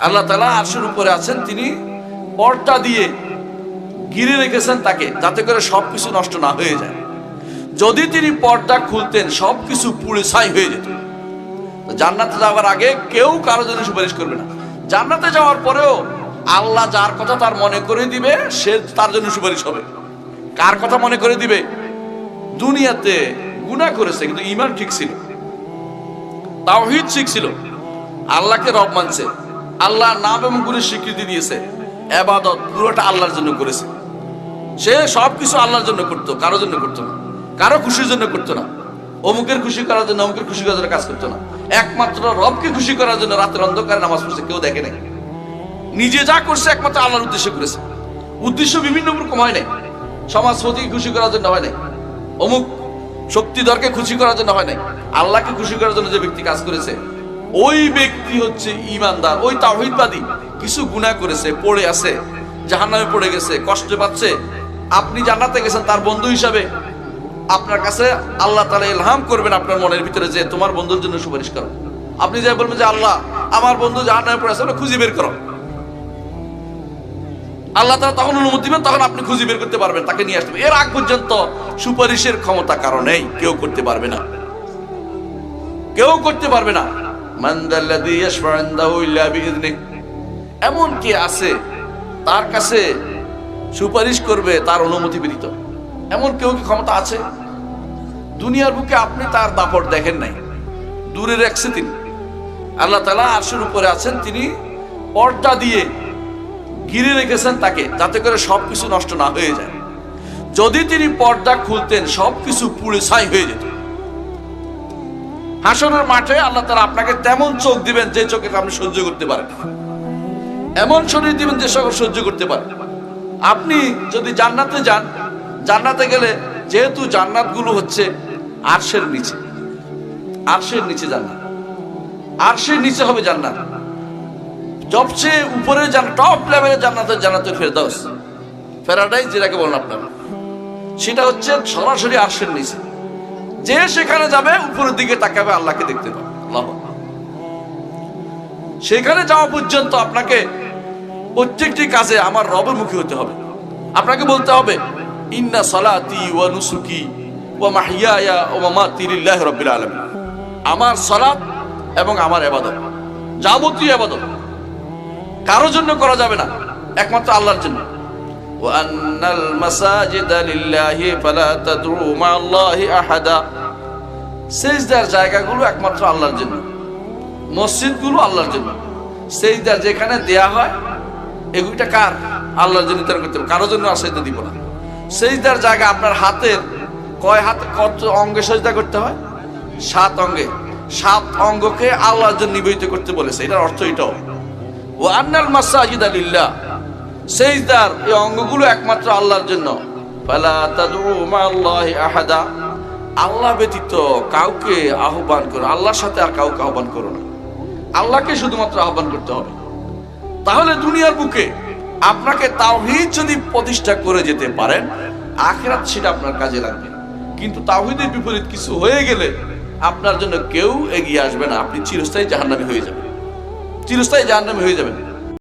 আল্লাহ তালা আরশের উপরে আছেন, তিনি পর্দা দিয়ে ঘিরে রেখেছেন তাকে, যাতে করে সবকিছু নষ্ট না হয়ে যায়। যদি তিনি পর্দা খুলতেন, সবকিছু পুড়ে ছাই হয়ে যেত। জান্নাতে যাওয়ার আগে কেউ কারও জন্য সুপারিশ করবে না। জান্নাতে যাওয়ার পরেও আল্লাহ যার কথা তার মনে করে দিবে, সে তার জন্য সুপারিশ হবে। কার কথা মনে করে দিবে? দুনিয়াতে গুনাহ করেছে, কিন্তু ইমান ঠিক ছিল। তাওহীদ ঠিক ছিল। আল্লাহকে রব মানছে। আল্লাহ নাম এবং গুণের স্বীকৃতি দিয়েছে। এবাদত পুরোটা আল্লাহর জন্য করেছে। সে সব কিছু আল্লাহর জন্য করতো কারও জন্য করতো না। কারও খুশির জন্য করতো না। অমুকের খুশি করার জন্য, অমুকের খুশি করার জন্য কাজ করতো না। একমাত্র রবকে খুশি করার জন্য রাতের অন্ধকারে নামাজ পড়ছে, কেউ দেখে নাই। নিজে যা করছে একমাত্র আল্লাহর উদ্দেশ্যে করেছে। উদ্দেশ্য বিভিন্ন রকম হয় নাই। সমাজপতিকে খুশি করার জন্য হয় নাই। অমুক শক্তিধরকে খুশি করার জন্য হয় নাই। আল্লাহকে খুশি করার জন্য যে ব্যক্তি কাজ করেছে ওই ব্যক্তি হচ্ছে ইমানদার ওই তাওহীদবাদী। কিছু গুনাহ করেছে, পড়ে আছে, জাহান্নামে পড়ে গেছে, কষ্ট পাচ্ছে। আপনি জান্নাতে গেছেন তার বন্ধু হিসাবে। আপনার কাছে আল্লাহ তাআলা ইলহাম করবেন আপনার মনের ভিতরে যে তোমার বন্ধুর জন্য সুপারিশ করো। আপনি যে বলবেন যে আল্লাহ, আমার বন্ধু জাহান্নামে পড়ে আছে খুঁজে বের করো। আল্লাহ তারা তখন অনুমতি দিবেন, তখন আপনি খুঁজে বের করতে পারবেন, তাকে নিয়ে হবে। এর আগ পর্যন্ত সুপারিশের ক্ষমতা কারণেই কেউ করতে পারবে না। কেউ করতে পারবে না। মান এমন কি আছে তার কাছে সুপারিশ করবে তার অনুমতি ব্যতীত এমন কেউ কি ক্ষমতা আছে? দুনিয়ার বুকে আপনি তার দাপট দেখেন নাই। দূরে রাখছে তিনি আল্লাহ তালা আরশের উপরে আছেন, তিনি পর্দা দিয়ে ঘিরে রেখেছেন তাকে, যাতে করে সব কিছু নষ্ট না হয়ে যায়। যদি তিনি পর্দা খুলতেন সব কিছু পুড়ে ছাই হয়ে যেত। হাসনের মাঠে আল্লাহ তারা আপনাকে তেমন চোখ দিবেন যে চোখে আপনি সহ্য করতে পারেন এমন শরীর দিবেন যে সকল সহ্য করতে পারেন আপনি যদি জান্নাতে যান, জান্নাতে গেলে যেহেতু জান্নাতগুলো হচ্ছে আরশের নিচে। আরশের নিচে জান্নাত। আরশের নিচে হবে জান্নাত। সবচেয়ে উপরে জান টপ লেভেলে জান্নাতের জান্নাতুল ফেরদাউস। প্যারাডাইস যেটাকে বলেন আপনারা। সেটা হচ্ছে সরাসরি আরশের নিচে। যে সেখানে যাবে, উপরের দিকে তাকাবে, আল্লাহকে দেখতে পাবে। আল্লাহ সেখানে যাওয়া পর্যন্ত আপনাকে প্রত্যেকটি কাজে আমার রবের মুখী হতে হবে। আপনাকে বলতে হবে, ইন্না সালাতি ওয়া নুসুকি ওয়া মাহিয়ায়া ওয়া মামাতি লিল্লাহি রাব্বিল আলামিন। আমার সালাত এবং আমার ইবাদত যাবতীয় ইবাদত কারও জন্য করা যাবে না, একমাত্র আল্লাহর জন্য। وأن المساجد لله فلا تدعوا مع الله أحدا সেজদার জায়গাগুলো একমাত্র আল্লাহর জন্য মসজিদগুলো আল্লাহর জন্য সেজদার যেখানে দেয়া হয় এগুলিটা কার আল্লাহর জন্য নির্ধারণ করতে হবে কারোর জন্য আর সেজদা দিব না সেজদার জায়গা আপনার হাতের কয় হাত কত অঙ্গে সেজদা করতে হয় সাত অঙ্গে সাত অঙ্গকে আল্লাহর জন্য নিবেদিত করতে বলেছে এটার অর্থ এটাও ও আন্নাল মাসাজিদ আলিল্লাহ সেজদার এই অঙ্গগুলো একমাত্র আল্লাহর জন্য। আহাদা। আল্লাহ ব্যতীত কাউকে আহ্বান করো আল্লাহর সাথে আর কাউকে আহ্বান করো না। আল্লাহকে শুধুমাত্র আহ্বান করতে হবে। তাহলে দুনিয়ার বুকে আপনাকে তাওহীদ যদি প্রতিষ্ঠা করে যেতে পারেন, আখিরাত সেটা আপনার কাজে লাগবে। কিন্তু তাওহীদের বিপরীত কিছু হয়ে গেলে আপনার জন্য কেউ এগিয়ে আসবে না। আপনি চিরস্থায়ী জাহান্নামী হয়ে যাবেন। চিরস্থায়ী জাহান্নামী হয়ে যাবেন।